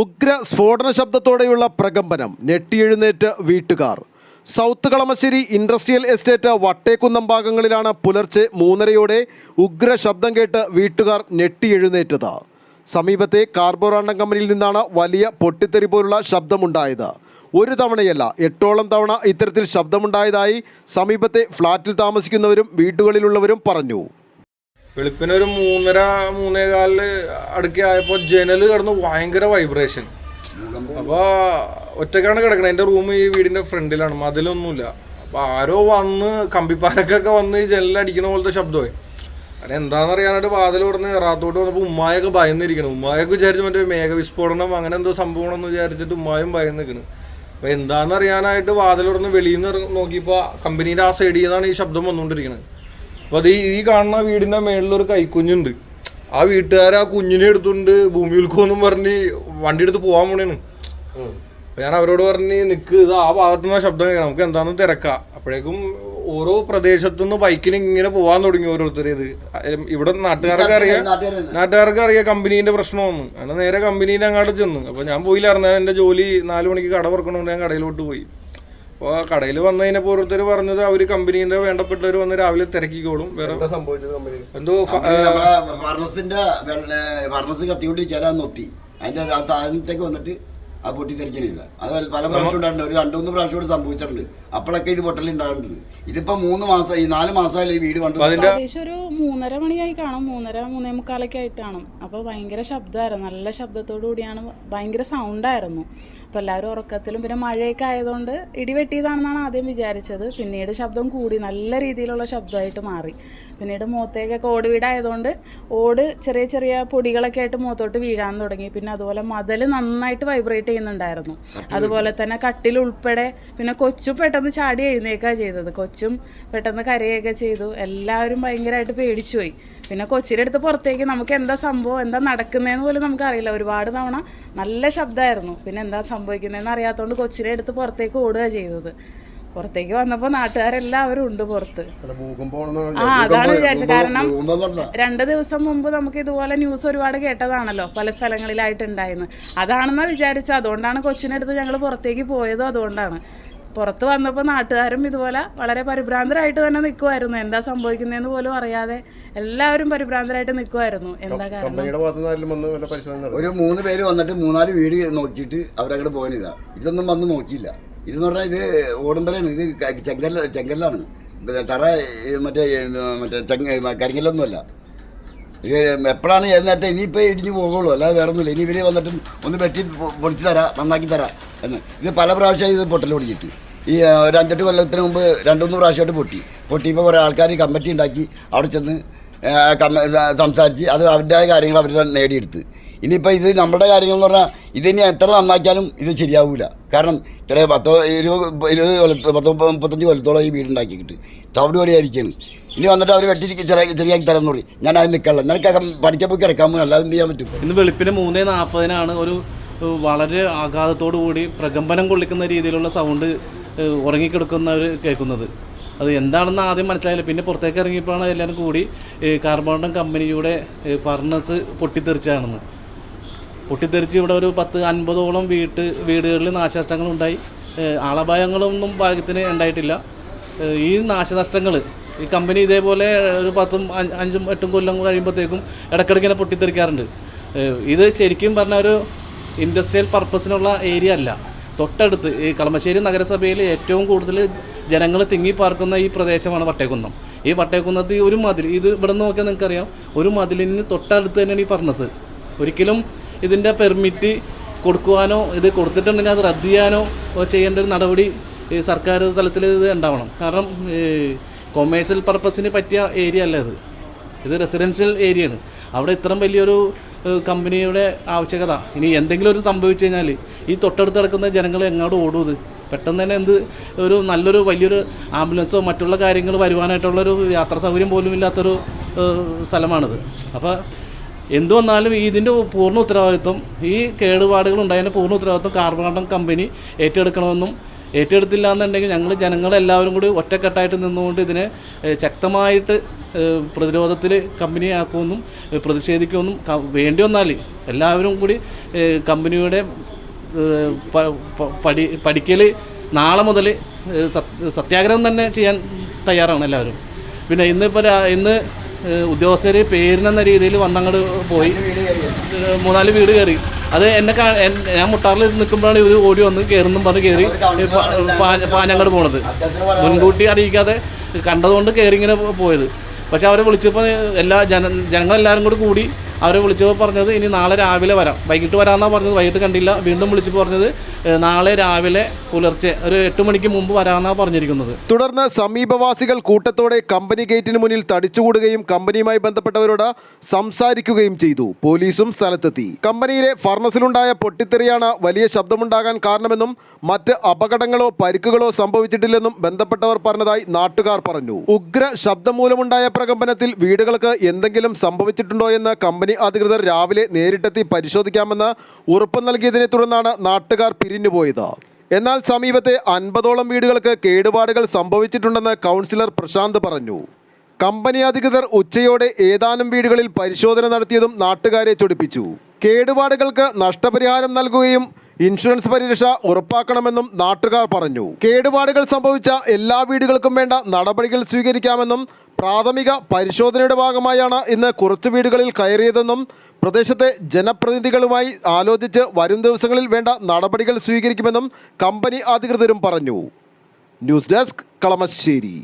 ഉഗ്ര സ്ഫോടന ശബ്ദത്തോടെയുള്ള പ്രകമ്പനം ഞെട്ടിയെഴുന്നേറ്റ് വീട്ടുകാർ. South Kalamassery industrial estate Vattekkunnam ഭാഗങ്ങളിലാണ് പുലർച്ചെ മൂന്നരയോടെ ഉഗ്ര ശബ്ദം കേട്ട് വീട്ടുകാർ ഞെട്ടിയെഴുന്നേറ്റത് സമീപത്തെ കാർബോറാണ്ടം കമ്പനിയിൽ നിന്നാണ് വലിയ പൊട്ടിത്തെറി പോലുള്ള ശബ്ദമുണ്ടായത്. ഒരു തവണയല്ല എട്ടോളം തവണ ഇത്തരത്തിൽ ശബ്ദമുണ്ടായതായി സമീപത്തെ ഫ്ളാറ്റിൽ താമസിക്കുന്നവരും വീടുകളിലുള്ളവരും പറഞ്ഞു. വെളുപ്പിന് ഒരു മൂന്നര മൂന്നേ കാലിൽ അടുക്കി ആയപ്പോൾ ജനൽ കിടന്ന് ഭയങ്കര വൈബ്രേഷൻ അപ്പോൾ ഒറ്റക്കാണ് കിടക്കണത് എന്റെ റൂം ഈ വീടിന്റെ ഫ്രണ്ടിലാണ്. മതിലൊന്നുമില്ല. അപ്പോൾ ആരോ വന്ന് കമ്പിപ്പാരക്കൊക്കെ വന്ന് ഈ ജനലടിക്കണ പോലത്തെ ശബ്ദമായി. അത് എന്താണെന്ന് അറിയാനായിട്ട് വാതിൽ തുറന്ന് എറാത്തോട്ട് വന്നപ്പോൾ ഉമ്മായൊക്കെ ഭയന്നിരിക്കണം ഉമ്മായൊക്കെ വിചാരിച്ച് മറ്റേ മേഘവിസ്ഫോടനം അങ്ങനെ എന്തോ എന്ന് വിചാരിച്ചിട്ട് ഉമ്മായും ഭയന്ന് നിൽക്കണം അപ്പോൾ എന്താണെന്ന് അറിയാനായിട്ട് വാതിൽ തുറന്ന് വെളിയിൽ നിന്ന് നോക്കിയപ്പോൾ കമ്പനീന്റെ ആ സൈഡിൽ നിന്നാണ് ഈ ശബ്ദം വന്നുകൊണ്ടിരിക്കുന്നത്. അപ്പോൾ അത് ഈ കാണുന്ന വീടിന്റെ മേളിലൊരു കൈക്കുഞ്ഞുണ്ട്. ആ വീട്ടുകാർ ആ കുഞ്ഞിനെ എടുത്തുകൊണ്ട് ഭൂമിയിൽക്കോന്നും പറഞ്ഞ് വണ്ടി എടുത്ത് പോകാൻ പോണേണ് ഞാൻ അവരോട് പറഞ്ഞ് നിക്ക് ഇത് ആ ഭാഗത്തു നിന്ന് ശബ്ദം കേൾക്കണം. നമുക്ക് എന്താണെന്ന് തിരക്കാം. അപ്പോഴേക്കും ഓരോ പ്രദേശത്തുനിന്ന് ബൈക്കിന് ഇങ്ങനെ പോകാൻ തുടങ്ങി ഓരോരുത്തർ ഇത്. ഇവിടെ നാട്ടുകാർക്ക് അറിയാം. നാട്ടുകാർക്ക് അറിയാം കമ്പനീന്റെ പ്രശ്നമാണ് അങ്ങനെ നേരെ കമ്പനീന്റെ അങ്ങോട്ട് ചെന്ന്. അപ്പോൾ ഞാൻ പോയില്ലായിരുന്നു എന്റെ ജോലി നാല് മണിക്ക് കട തുറക്കണോണ്ട് ഞാൻ കടയിലോട്ട് പോയി. അപ്പോൾ കടയിൽ വന്നു കഴിഞ്ഞപ്പോൾ ഓരോരുത്തർ പറഞ്ഞത് അവർ കമ്പനീന്റെ വേണ്ടപ്പെട്ടവർ വന്ന് രാവിലെ തിരക്കിക്കോളും. വേറെ എന്തോ ഫ- ഫർണസിന്റെ ഫർണസ് കത്തിക്കൊണ്ടിരിക്കാൻ നൊത്തി. അതിന്റെ ആ താഴത്തേക്ക് വന്നിട്ട് ആ പൊട്ടിത്തെറിക്കണില്ല അത് പല പ്രാവശ്യം ഉണ്ടായിട്ടുണ്ട്. ഒരു രണ്ടു മൂന്ന് പ്രാവശ്യം കൂടി സംഭവിച്ചിട്ടുണ്ട്. അപ്പോഴൊക്കെ ഇത് പൊട്ടൽ ഉണ്ടാകുന്നുണ്ട് ഇതിപ്പോ മൂന്ന് മാസം ഈ നാല് മാസമല്ലേ ഈ വീട് കണ്ടു ഏകദേശം ഒരു മൂന്നര മണിയായി കാണും. മൂന്നര മൂന്നേ മുക്കാലൊക്കെ ആയിട്ട് കാണും. അപ്പോൾ ഭയങ്കര ശബ്ദമായിരുന്നു. നല്ല ശബ്ദത്തോടു കൂടിയാണ് ഭയങ്കര സൗണ്ടായിരുന്നു അപ്പോൾ എല്ലാവരും ഉറക്കത്തിലും പിന്നെ മഴയൊക്കെ ആയതുകൊണ്ട് ഇടിവെട്ടിയതാണെന്നാണ് ആദ്യം വിചാരിച്ചത്. പിന്നീട് ശബ്ദം കൂടി. നല്ല രീതിയിലുള്ള ശബ്ദമായിട്ട് മാറി. പിന്നീട് മുഖത്തേക്കൊക്കെ ഓട് വീടായതുകൊണ്ട് ഓട് ചെറിയ ചെറിയ പൊടികളൊക്കെ ആയിട്ട് മുഖത്തോട്ട് വീഴാൻ തുടങ്ങി. പിന്നെ അതുപോലെ മതൽ നന്നായിട്ട് വൈബ്രേറ്റ് ചെയ്യുന്നുണ്ടായിരുന്നു. അതുപോലെ തന്നെ കട്ടിൽ ഉൾപ്പെടെ പിന്നെ കൊച്ചു പെട്ടെന്ന് ചാടി എഴുന്നേക്കാണ് ചെയ്തത്. കൊച്ചും പെട്ടെന്ന് കരയൊക്കെ ചെയ്തു. എല്ലാവരും ഭയങ്കരമായിട്ട് പേടിച്ചുപോയി പിന്നെ കൊച്ചിയുടെ അടുത്ത് പുറത്തേക്ക് നമുക്ക് എന്താ സംഭവം എന്താ നടക്കുന്നതെന്ന് പോലും നമുക്കറിയില്ല. ഒരുപാട് തവണ നല്ല ശബ്ദമായിരുന്നു. പിന്നെ എന്താ സംഭവിക്കുന്നതെന്ന് അറിയാത്തതുകൊണ്ട് കൊച്ചിനെ എടുത്ത് പുറത്തേക്ക് ഓടുക ചെയ്തത്. പുറത്തേക്ക് വന്നപ്പോൾ നാട്ടുകാരെല്ലാവരും ഉണ്ട് പുറത്ത്. ആ അതാണ് വിചാരിച്ചത്. കാരണം രണ്ട് ദിവസം മുമ്പ് നമുക്ക് ഇതുപോലെ ന്യൂസ് ഒരുപാട് കേട്ടതാണല്ലോ പല സ്ഥലങ്ങളിലായിട്ട് ഉണ്ടായിരുന്നു അതാണെന്നാ വിചാരിച്ചത്. അതുകൊണ്ടാണ് കൊച്ചിനടുത്ത് ഞങ്ങൾ പുറത്തേക്ക് പോയതും അതുകൊണ്ടാണ്. പുറത്ത് വന്നപ്പോൾ നാട്ടുകാരും ഇതുപോലെ വളരെ പരിഭ്രാന്തരായിട്ട് തന്നെ നിൽക്കുമായിരുന്നു എന്താ സംഭവിക്കുന്നതെന്ന് പോലും അറിയാതെ എല്ലാവരും പരിഭ്രാന്തരായിട്ട് നിൽക്കുമായിരുന്നു എന്താ കാരണം? ഒരു മൂന്ന് പേര് വന്നിട്ട് മൂന്നാൽ വീട് നോക്കിയിട്ട് അവരങ്ങോട്ട് പോകാനിതാ ഇതൊന്നും വന്ന് നോക്കിയില്ല. ഇതെന്ന് പറഞ്ഞാൽ ഇത് ഓടുമ്പലാണ് ഇത് ചെങ്കൽ ചെങ്കല്ല ചെങ്കല്ലാണ്. തറ മറ്റേ മറ്റേ ചെങ്ങ കരിങ്കല്ലൊന്നുമല്ല. ഇത് എപ്പോഴാണ് ഏത് നേരത്തെ ഇനിയിപ്പോൾ ഇടിഞ്ഞ് പോകുള്ളൂ അല്ലാതെ വേറെ ഒന്നുമില്ല ഇനി ഇവർ വന്നിട്ടും ഒന്ന് വെട്ടി പൊളിച്ച് തരാം നന്നാക്കി തരാം എന്ന്. ഇത് പല പ്രാവശ്യം ഇത് പൊട്ടൽ പൊടിച്ചിട്ട് ഈ ഒരു അഞ്ചെട്ട് കൊല്ലത്തിന് മുമ്പ് രണ്ടുമൂന്ന് പ്രാവശ്യമായിട്ട് പൊട്ടി. പൊട്ടിയപ്പോൾ കുറേ ആൾക്കാർ കമ്മിറ്റി ഉണ്ടാക്കി അവിടെ ചെന്ന് കമ്മ- സംസാരിച്ച് അത് അവരുടേതായ കാര്യങ്ങൾ അവർ നേടിയെടുത്ത്. ഇനിയിപ്പോൾ ഇത് നമ്മുടെ കാര്യങ്ങൾ എന്ന് പറഞ്ഞാൽ ഇതിനി എത്ര നന്നാക്കിയാലും ഇത് ശരിയാവില്ല കാരണം ഇത്ര പത്തോ ഇരുപത് ഇരുപത് കൊല്ലത്ത് പത്തോ മുപ്പത് മുപ്പത്തഞ്ച് കൊല്ലത്തോളം ഈ വീടുണ്ടാക്കിയിട്ട് തവിട് പടിയായിരിക്കുകയാണ് ഇനി വന്നിട്ട് അവർ വെട്ടി ചെറിയ ചെറിയാക്കി തരാമെന്ന് പറയും. ഞാൻ അത് നിൽക്കാനുള്ള നിനക്ക് പഠിക്കാൻ പോയി കിടക്കാൻ പോകും അല്ലാതെ എന്ത് ചെയ്യാൻ പറ്റും? ഇന്ന് വെളുപ്പിന് മൂന്നേ നാൽപ്പതിനാണ് ഒരു വളരെ ആഘാതത്തോടു കൂടി പ്രകമ്പനം കൊള്ളിക്കുന്ന രീതിയിലുള്ള സൗണ്ട് ഉറങ്ങിക്കിടക്കുന്നവർ കേൾക്കുന്നത്. അത് എന്താണെന്ന് ആദ്യം മനസ്സിലായില്ല. പിന്നെ പുറത്തേക്ക് ഇറങ്ങിയപ്പോഴാണ് എല്ലാവരും കൂടി കാർബോണ്ടം കമ്പനിയുടെ ഫർണസ് പൊട്ടിത്തെറിച്ചാണെന്ന് പൊട്ടിത്തെറിച്ച് ഇവിടെ ഒരു പത്ത് അൻപതോളം വീട്ട് വീടുകളിൽ നാശനഷ്ടങ്ങളുണ്ടായി ആളപായങ്ങളൊന്നും ഭാഗ്യത്തിന് ഉണ്ടായിട്ടില്ല. ഈ നാശനഷ്ടങ്ങൾ ഈ കമ്പനി ഇതേപോലെ ഒരു പത്തും അഞ്ച് എട്ടും കൊല്ലം കഴിയുമ്പോഴത്തേക്കും ഇടയ്ക്കിടയ്ക്ക് ഇങ്ങനെ പൊട്ടിത്തെറിക്കാറുണ്ട്. ഇത് ശരിക്കും പറഞ്ഞ ഒരു ഇൻഡസ്ട്രിയൽ പർപ്പസിനുള്ള ഏരിയ അല്ല. തൊട്ടടുത്ത് ഈ കളമശ്ശേരി നഗരസഭയിൽ ഏറ്റവും കൂടുതൽ ജനങ്ങൾ തിങ്ങി പാർക്കുന്ന ഈ പ്രദേശമാണ് വട്ടേക്കുന്നം. ഈ വട്ടേക്കുന്നത്ത് ഒരു മതിൽ ഇത് ഇവിടെ നോക്കിയാൽ നിങ്ങൾക്കറിയാം ഒരു മതിലിന് തൊട്ടടുത്ത് തന്നെയാണ് ഈ ഫർണസ്. ഒരിക്കലും ഇതിന്റെ പെർമിറ്റ് കൊടുക്കുവാനോ ഇത് കൊടുത്തിട്ടുണ്ടെങ്കിൽ അത് റദ്ദ് ചെയ്യാനോ ചെയ്യേണ്ട ഒരു നടപടി സർക്കാർ തലത്തിൽ ഇത് ഉണ്ടാവണം. കാരണം കൊമേഴ്ഷ്യൽ പർപ്പസിന് പറ്റിയ ഏരിയ അല്ല ഇത്. ഇത് റെസിഡൻഷ്യൽ ഏരിയയാണ് അവിടെ ഇത്രയും വലിയൊരു കമ്പനിയുടെ ആവശ്യകത. ഇനി എന്തെങ്കിലും ഒരു സംഭവിച്ചു കഴിഞ്ഞാൽ ഈ തൊട്ടടുത്ത് കിടക്കുന്ന ജനങ്ങൾ എങ്ങോട്ട് ഓടും ഇത്. പെട്ടെന്ന് തന്നെ എന്ത് ഒരു നല്ലൊരു വലിയൊരു ആംബുലൻസോ മറ്റുള്ള കാര്യങ്ങൾ വരുവാനായിട്ടുള്ളൊരു യാത്രാ സൗകര്യം പോലും ഇല്ലാത്തൊരു സ്ഥലമാണിത്. അപ്പോൾ എന്ത് വന്നാലും ഇതിന്റെ പൂർണ ഉത്തരവാദിത്വം ഈ കേടുപാടുകൾ ഉണ്ടായതിന്റെ പൂർണ ഉത്തരവാദിത്വം കാർബണാണ്ടം കമ്പനി ഏറ്റെടുക്കണമെന്നും ഏറ്റെടുത്തില്ല എന്നുണ്ടെങ്കിൽ ഞങ്ങൾ ജനങ്ങളെല്ലാവരും കൂടി ഒറ്റക്കെട്ടായിട്ട് നിന്നുകൊണ്ട് ഇതിനെ ശക്തമായിട്ട് പ്രതിരോധത്തിൽ കമ്പനിയാക്കുമെന്നും പ്രതിഷേധിക്കുമെന്നും വേണ്ടി വന്നാൽ എല്ലാവരും കൂടി കമ്പനിയുടെ പഠി പഠിക്കൽ നാളെ മുതൽ സത്യാഗ്രഹം തന്നെ ചെയ്യാൻ തയ്യാറാണ് എല്ലാവരും. പിന്നെ ഇന്നിപ്പോൾ ഇന്ന് ഉദ്യോഗസ്ഥർ പേരിനെന്ന രീതിയിൽ വന്നങ്ങോട്ട് പോയി. മൂന്നാൽ വീട് കയറി. അത് എന്നെ ഞാൻ മുട്ടാറിൽ നിൽക്കുമ്പോഴാണ് ഇവർ ഓടി വന്ന് കയറുന്നും പറഞ്ഞ് കയറി പാഞ്ഞങ്ങോട്ട് പോണത്. മുൻകൂട്ടി അറിയിക്കാതെ കണ്ടതുകൊണ്ട് കയറി ഇങ്ങനെ പോയത്. പക്ഷെ അവരെ വിളിച്ചപ്പോൾ എല്ലാ ജന ജനങ്ങളെല്ലാവരും കൂടി കൂടി അവരെ വിളിച്ചപ്പോൾ പറഞ്ഞത് ഇനി നാളെ രാവിലെ വരാം. വൈകിട്ട് വരാമെന്നാണ് പറഞ്ഞത്. വൈകിട്ട് കണ്ടില്ല. വീണ്ടും വിളിച്ചപ്പോൾ പറഞ്ഞത് നാളെ രാവിലെ പുലർച്ചെ ഒരു എട്ട് മണിക്ക് മുമ്പ് വരാമെന്നാണ് പറഞ്ഞിരിക്കുന്നത്. തുടർന്ന് സമീപവാസികൾ കൂട്ടത്തോടെ കമ്പനി ഗേറ്റിന് മുന്നിൽ തടിച്ചുകൂടുകയും കമ്പനിയുമായി ബന്ധപ്പെട്ടവരോട് സംസാരിക്കുകയും ചെയ്തു. പോലീസും സ്ഥലത്തെത്തി. കമ്പനിയിലെ ഫർണസിലുണ്ടായ പൊട്ടിത്തെറിയാണ് വലിയ ശബ്ദമുണ്ടാകാൻ കാരണമെന്നും മറ്റ് അപകടങ്ങളോ പരിക്കുകളോ സംഭവിച്ചിട്ടില്ലെന്നും ബന്ധപ്പെട്ടവർ പറഞ്ഞതായി നാട്ടുകാർ പറഞ്ഞു. ഉഗ്ര ശബ്ദം മൂലമുണ്ടായ പ്രകമ്പനത്തിൽ വീടുകൾക്ക് എന്തെങ്കിലും സംഭവിച്ചിട്ടുണ്ടോ എന്ന് കമ്പനി അധികൃതർ രാവിലെ നേരിട്ടെത്തി പരിശോധിക്കാമെന്ന് ഉറപ്പ് നൽകിയതിനെ തുടർന്നാണ് നാട്ടുകാർ പിരിഞ്ഞുപോയത്. എന്നാൽ സമീപത്തെ അൻപതോളം വീടുകൾക്ക് കേടുപാടുകൾ സംഭവിച്ചിട്ടുണ്ടെന്ന് കൗൺസിലർ പ്രശാന്ത് പറഞ്ഞു. കമ്പനി അധികൃതർ ഉച്ചയോടെ ഏതാനും വീടുകളിൽ പരിശോധന നടത്തിയതും നാട്ടുകാരെ ചൊടിപ്പിച്ചു. കേടുപാടുകൾക്ക് നഷ്ടപരിഹാരം നൽകുകയും ഇൻഷുറൻസ് പരിരക്ഷ ഉറപ്പാക്കണമെന്നും നാട്ടുകാർ പറഞ്ഞു. കേടുപാടുകൾ സംഭവിച്ച എല്ലാ വീടുകൾക്കും വേണ്ട നടപടികൾ സ്വീകരിക്കാമെന്നും പ്രാഥമിക പരിശോധനയുടെ ഭാഗമായാണ് ഇന്ന് കുറച്ച് വീടുകളിൽ കയറിയതെന്നും പ്രദേശത്തെ ജനപ്രതിനിധികളുമായി ആലോചിച്ച് വരും ദിവസങ്ങളിൽ വേണ്ട നടപടികൾ സ്വീകരിക്കുമെന്നും കമ്പനി അധികൃതരും പറഞ്ഞു. News desk Kalamassery.